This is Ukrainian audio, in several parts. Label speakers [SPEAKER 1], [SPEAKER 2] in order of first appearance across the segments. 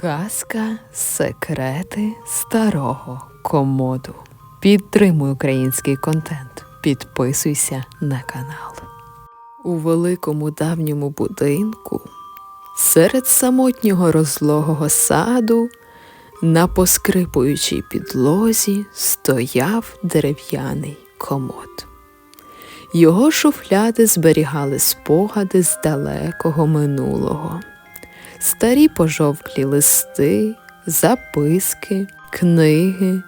[SPEAKER 1] Казка Секрети старого комоду. Підтримуй український контент. Підписуйся на канал. У великому давньому будинку серед самотнього розлогого саду на поскрипуючій підлозі стояв дерев'яний комод. Його шуфляди зберігали спогади з далекого минулого старі пожовклі листи, записки, книги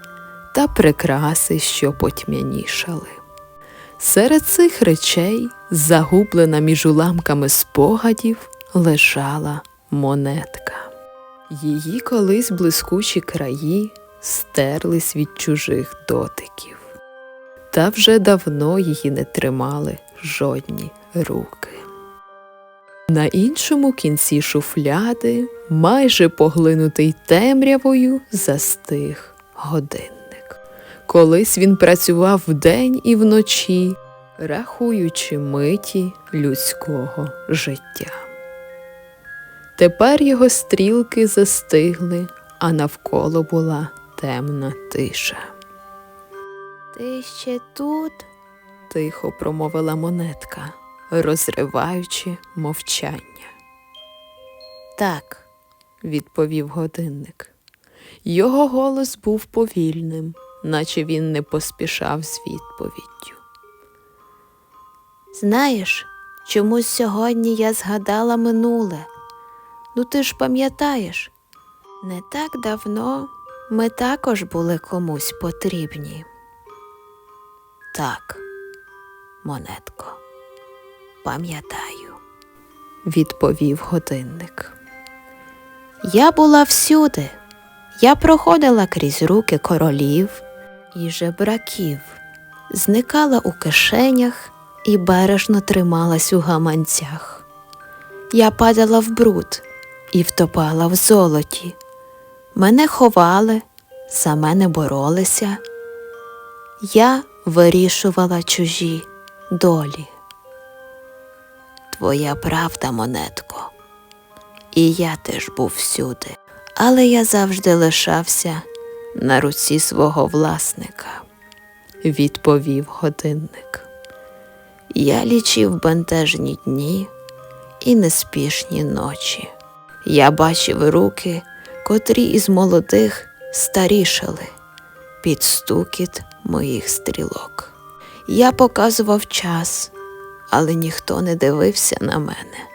[SPEAKER 1] та прикраси, що потьмянішали. Серед цих речей, загублена між уламками спогадів, лежала монетка. Її колись блискучі краї стерлись від чужих дотиків, та вже давно її не тримали жодні руки. На іншому кінці шуфляди, майже поглинутий темрявою, застиг годинник. Колись він працював вдень і вночі, рахуючи миті людського життя. Тепер його стрілки застигли, а навколо була темна тиша.
[SPEAKER 2] Ти ще тут?
[SPEAKER 1] Тихо промовила монетка, розриваючи мовчання.
[SPEAKER 2] Так,
[SPEAKER 1] відповів годинник. Його голос був повільним, наче він не поспішав з відповіддю.
[SPEAKER 2] знаєш, чомусь сьогодні я згадала минуле. Ну ти ж пам'ятаєш, не так давно ми також були комусь потрібні. Так, монетко, пам'ятаю.
[SPEAKER 1] Відповів годинник.
[SPEAKER 2] Я була всюди. Я проходила крізь руки королів і жебраків, зникала у кишенях і бережно трималась у гаманцях. Я падала в бруд і втопала в золоті. Мене ховали, за мене боролися. Я вирішувала чужі долі. Твоя правда, монетко. І я теж був всюди, але я завжди лишався на руці свого власника.
[SPEAKER 1] Відповів годинник.
[SPEAKER 2] Я лічив бентежні дні і неспішні ночі. Я бачив руки, котрі із молодих старішали під стукіт моїх стрілок. Я показував час, але ніхто не дивився на мене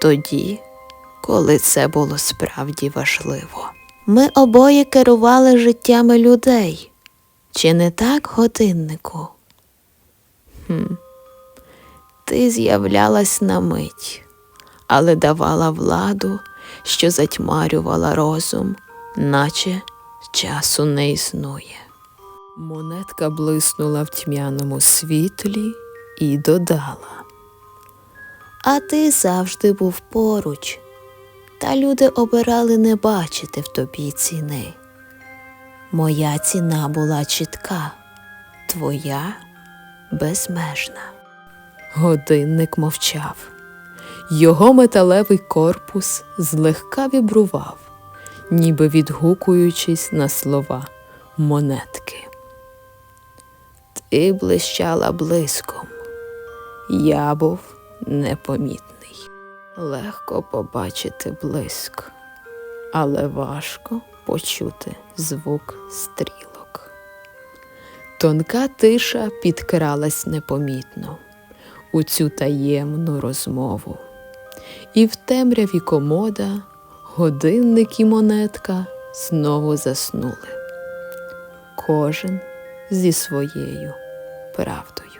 [SPEAKER 2] тоді, коли це було справді важливо. Ми обоє керували життями людей. Чи не так, годиннику? Хм. Ти з'являлась на мить, але давала владу, що затьмарювала розум, наче часу не існує.
[SPEAKER 1] Монетка блиснула в тьмяному світлі і додала.
[SPEAKER 2] А ти завжди був поруч, та люди обирали не бачити в тобі ціни. Моя ціна була чітка, твоя безмежна.
[SPEAKER 1] Годинник мовчав. Його металевий корпус злегка вібрував, ніби відгукуючись на слова монетки.
[SPEAKER 2] Ти блищала блиском, я був непомітний.
[SPEAKER 1] Легко побачити блиск, але важко почути звук стрілок. Тонка тиша підкралась непомітно у цю таємну розмову, і в темряві комода годинник і монетка знову заснули, кожен зі своєю правдою.